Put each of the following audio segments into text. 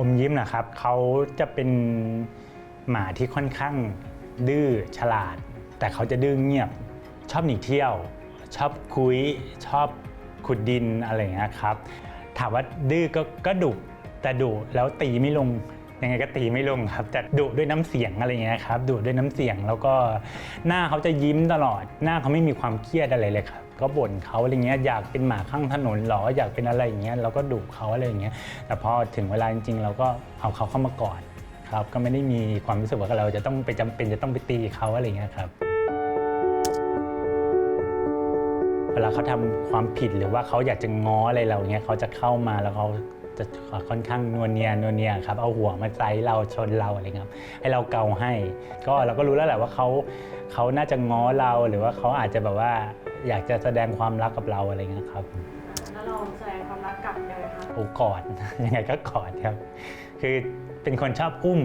อมยิ้มนะครับเขาจะเป็นหมาที่ค่อนข้างดื้อฉลาด แต่เขาจะดื้อเงียบ ชอบหนีเที่ยว ชอบคุย ชอบขุดดินอะไรอย่างเงี้ยครับ ถามว่าดื้อก็ก็ดุแต่ดุแล้วตีไม่ลงยังไงก็ตีไม่ลงครับแต่ดุด้วยน้ำเสียงอะไรเงี้ยครับดุด้วยน้ำเสียงแล้วก็หน้าเขาจะยิ้มตลอด หน้าเขาไม่มีความเครียดอะไรเลยครับ ก็บ่นเขาอะไรเงี้ยอยากเป็นหมาข้างถนนหรออยากเป็นอะไรอย่างเงี้ยเราก็ดุเขาอะไรอย่างเงี้ยแต่พอถึงเวลาจริงๆ เราก็เอาเขาเข้ามากอดครับ ก็ไม่ได้มีความรู้สึกว่าเราจะต้องไปจำเป็นจะต้องไปตีเขาอะไรเงี้ยครับเวลาเขาทำความผิดหรือว่าเขาอยากจะง้ออะไรเราเงี้ยเขาจะเข้ามาแล้วเขาจะค่อนข้างนวลเนียนวลเนียครับเอาหัวมาใจเราชนเราอะไรครับให้เราเกาให้ ก็เราก็รู้แล้วแหละว่าเขาเขาน่าจะง้อเราหรือว่าเขาอาจจะแบบว่า อยากจะแสดงความรักกับเราอะไรเงี้ยครับแล้วเราแสดงความรักกลับเลยไหมคะโอ้กอด ยังไงก็กอดครับ คือเป็นคนชอบอุ้ม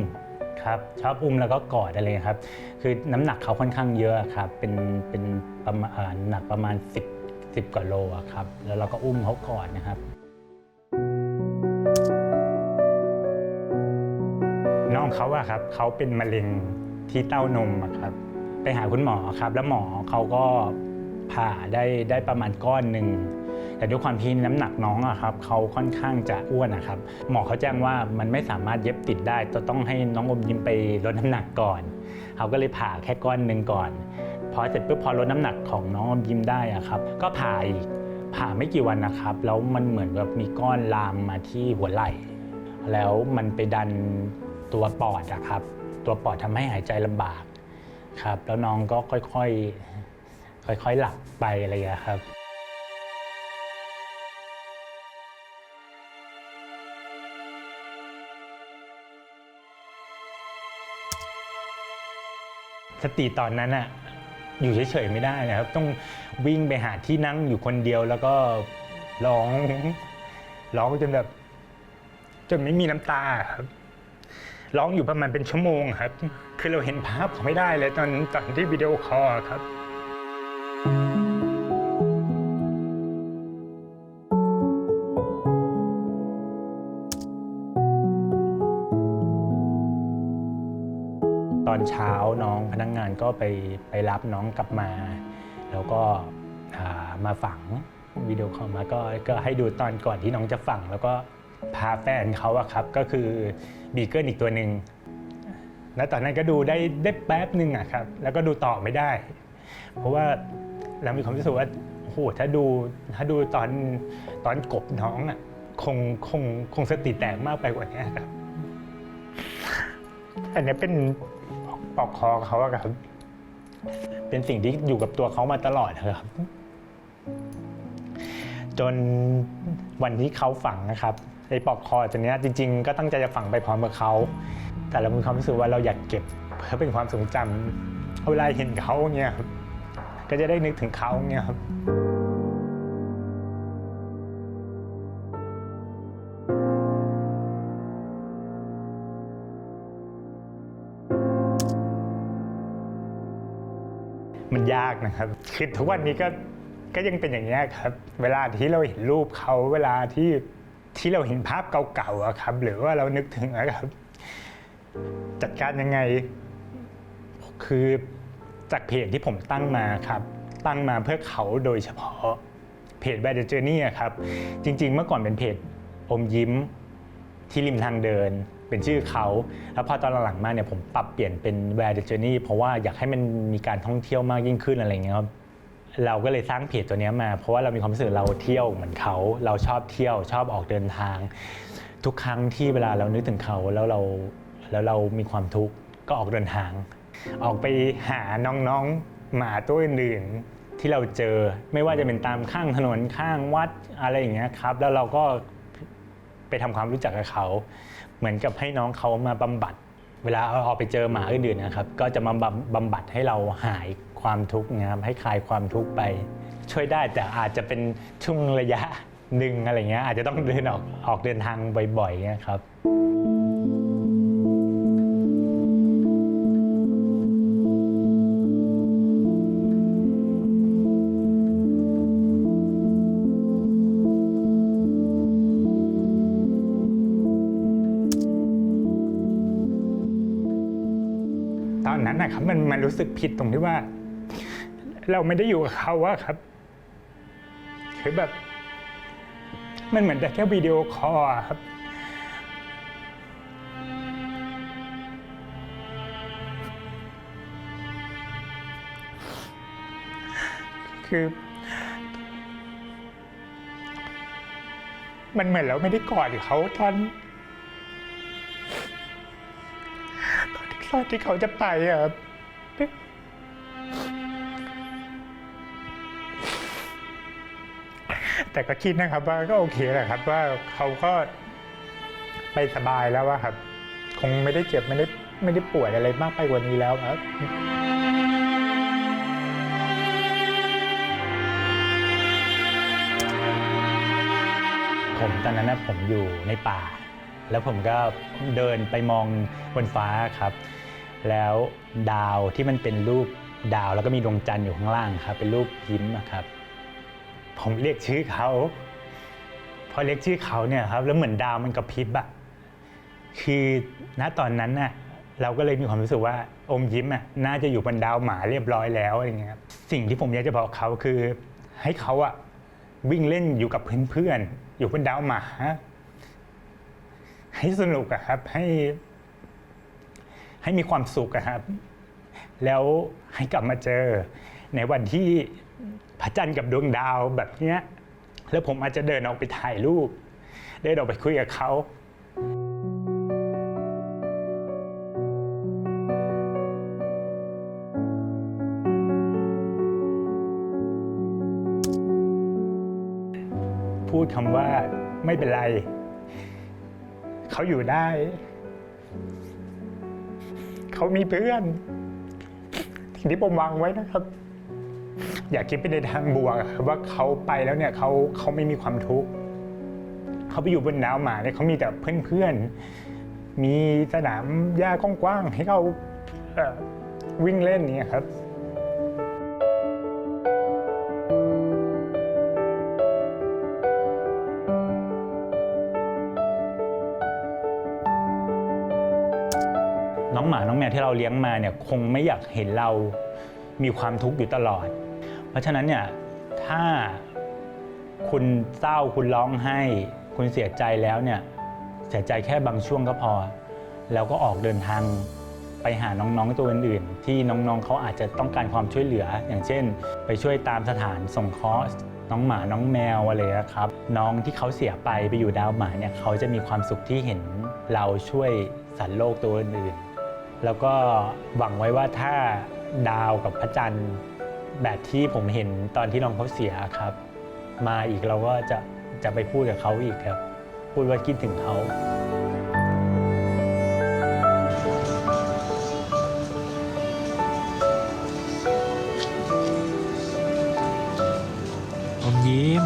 ครับชอบอุ้มแล้วก็กอดอะไรครับ คือน้ำหนักเขาค่อนข้างเยอะครับ เป็นเป็นประมาณอ่าหนักประมาณ 10 10กว่าโลอะครับ แล้วเราก็อุ้มเขากอดนะครับ น้องเขาอะครับเขาเป็นมะเร็งที่เต้านมอะครับ ไปหาคุณหมอครับ แล้วหมอเขาก็ ผ่าได้ได้ประมาณก้อนหนึ่งแต่ด้วยความที่น้ำหนักน้องอะครับเขาค่อนข้างจะอ้วนนะครับหมอเขาแจ้งว่ามันไม่สามารถเย็บติดได้จะต้องให้น้องอมยิ้มไปลดน้ำหนักก่อนเขาก็เลยผ่าแค่ก้อนหนึ่งก่อนพอเสร็จปุ๊บพอลดน้ำหนักของน้องอมยิ้มได้อะครับ ก็ผ่าอีกผ่าไม่กี่วันนะครับ แล้วมันเหมือนแบบมีก้อนลามมาที่หัวไหล่ แล้วมันไปดันตัวปอดอะครับ ตัวปอดทำให้หายใจลำบากครับ แล้วน้องก็ค่อยๆ ค่อยๆหลับไปอะไรอย่างเงี้ครับสติตอนนั้นอะอยู่เฉยๆไม่ได้นะครับ ต้องวิ่งไปหาที่นั่งอยู่คนเดียวแล้วก็ร้องร้องจนแบบจนไม่มีน้ำตาครับร้องอยู่ประมาณเป็นชั่วโมงครับ คือเราเห็นภาพเขาไม่ได้เลยตอนตอนที่วิดีโอคอลครับ อนเช้าน้องพนักงงานก็ไปไปรับน้องกลับมา แล้วก็มาฝังวิดีโอคอลมาก็ก็ให้ดูตอนก่อนที่น้องจะฝัง แล้วก็พาแฟนเขาอะครับก็คือบีเกิลอีกตัวหนึ่งแล้วตอนนั้นก็ดูได้ได้แป๊บหนึ่งอะครับ แล้วก็ดูต่อไม่ได้ เพราะว่าเรามีความรู้สึกว่าโอ้โหถ้าดูถ้าดูตอนตอนกบน้องอะคงคงคงสติแตกมากไปกว่านี้ครับ อันนี้เป็น ปอกคอเขาอะครับ เป็นสิ่งที่อยู่กับตัวเขามาตลอดครับ จนวันที่เขาฝังนะครับไอ้ปอกคอตัวเนี้ยจริง ๆ ก็ตั้งใจจะฝังไปพร้อมกับเขา แต่เรามีความรู้สึกว่าเราอยากเก็บเพื่อเป็นความทรงจำเวลาเห็นเขาเนี่ยครับก็จะได้นึกถึงเขาเนี่ยครับ มันยากนะครับ คือทุกวันนี้ก็ก็ยังเป็นอย่างนี้ครับ เวลาที่เราเห็นรูปเขาเวลาที่ที่เราเห็นภาพเก่าๆครับ หรือว่าเรานึกถึงอะครับ จัดการยังไง คือจากเพจที่ผมตั้งมาครับ ตั้งมาเพื่อเขาโดยเฉพาะเพจ Bad Journey อะครับ จริง ๆ เมื่อก่อนเป็นเพจอมยิ้มที่ริมทางเดิน เป็นชื่อเขา แล้วพอตอนหลังๆมาเนี่ยผมปรับเปลี่ยนเป็น Where the Journey เพราะว่าอยากให้มันมีการท่องเที่ยวมากยิ่งขึ้นอะไรเงี้ยครับเราก็เลยสร้างเพจตัวนี้มา เพราะว่าเรามีความรู้สึกเราเที่ยวเหมือนเขา เราชอบเที่ยวชอบออกเดินทาง ทุกครั้งที่เวลาเรานึกถึงเขาแล้วเราแล้วเรามีความทุกข์ก็ออกเดินทาง ออกไปหาน้องๆหมาตัวอื่นๆที่เราเจอไม่ว่าจะเป็นตามข้างถนนข้างวัดอะไรอย่างเงี้ยครับ แล้วเราก็ ไปทำความรู้จักกับเขา เหมือนกับให้น้องเขามาบำบัด เวลาเอาอกไปเจอหมาอื่นๆนะครับ ก็จะมาบำบำบัดให้เราหายความทุกข์นะครับให้คลายความทุกข์ไป ช่วยได้แต่อาจจะเป็นช่วงระยะหนึ่งอะไรเงี้ยอาจจะต้องเดินออกออกเดินทางบ่อยๆนะครับ รู้สึกผิดตรงที่ว่า เราไม่ได้อยู่กับเขาอะครับ คือแบบ มันเหมือนแต่แค่วิดีโอคอลอะครับคือ มันเหมือนเราไม่ได้กอดเขาตอน ตอนที่ตอนที่เขาจะไปอะครับแต่ก็คิดนะครับว่าก็โอเคแหละครับ ว่าเขาก็ไปสบายแล้วอะครับ คงไม่ได้เจ็บไม่ได้ไม่ได้ป่วยอะไรมากไปกว่านี้แล้วครับผมตอนนั้นนะผมอยู่ในป่า แล้วผมก็เดินไปมองบนฟ้าครับ แล้วดาวที่มันเป็นรูปดาวแล้วก็มีดวงจันทร์อยู่ข้างล่างครับ เป็นรูปยิ้มครับ ผมเรียกชื่อเขาพอเรียกชื่อเขาเนี่ยครับ แล้วเหมือนดาวมันกระพริบอะคือณตอนนั้นน่ะเราก็เลยมีความรู้สึกว่าอมยิ้มอะน่าจะอยู่บนดาวหมาเรียบร้อยแล้วอะไรเงี้ยครับสิ่งที่ผมอยากจะบอกเขาคือให้เขาอะวิ่งเล่นอยู่กับเพื่อนๆอยู่บนดาวหมา ให้สนุกอะครับให้ ให้มีความสุขอะครับ แล้วให้กลับมาเจอ ในวันที่พระจันทร์กับดวงดาวแบบเนี้ยแล้วผมอาจจะเดินออกไปถ่ายรูป เดินออกไปคุยกับเขาพูดคำว่าไม่เป็นไร เขาอยู่ได้ เขามีเพื่อนสิ่งที่ผมวางไว้นะครับ อย่าคิดไปในทางบวกว่าเขาไปแล้วเนี่ยเขาเขาไม่มีความทุกข์เขาไปอยู่บนดาวหมาเนี่ยเขามีแต่เพื่อนๆมีสนามหญ้ากว้างๆให้เขาเวิ่งเล่นเนี่ยครับ น้องหมาน้องแมวที่เราเลี้ยงมาเนี่ยคงไม่อยากเห็นเรามีความทุกข์อยู่ตลอด เพราะฉะนั้นเนี่ยถ้าคุณเศร้าคุณร้องไห้ คุณเสียใจแล้วเนี่ยเสียใจแค่บางช่วงก็พอ แล้วก็ออกเดินทางไปหาน้องๆตัวอื่นๆ ที่น้องๆเขาอาจจะต้องการความช่วยเหลือ อย่างเช่น ไปช่วยตามสถานสงเคราะห์น้องหมาน้องแมวอะไรนะครับ น้องที่เขาเสียไปไปอยู่ดาวหมาเนี่ยเขาจะมีความสุขที่เห็นเราช่วยสัตว์โลกตัวอื่นๆ แล้วก็หวังไว้ว่าถ้าดาวกับพระจันทร์แบบที่ผมเห็นตอนที่น้องเขาเสียครับ มาอีกเราก็จะจะไปพูดกับเขาอีกครับ พูดว่าคิดถึงเขาอมยิ้ม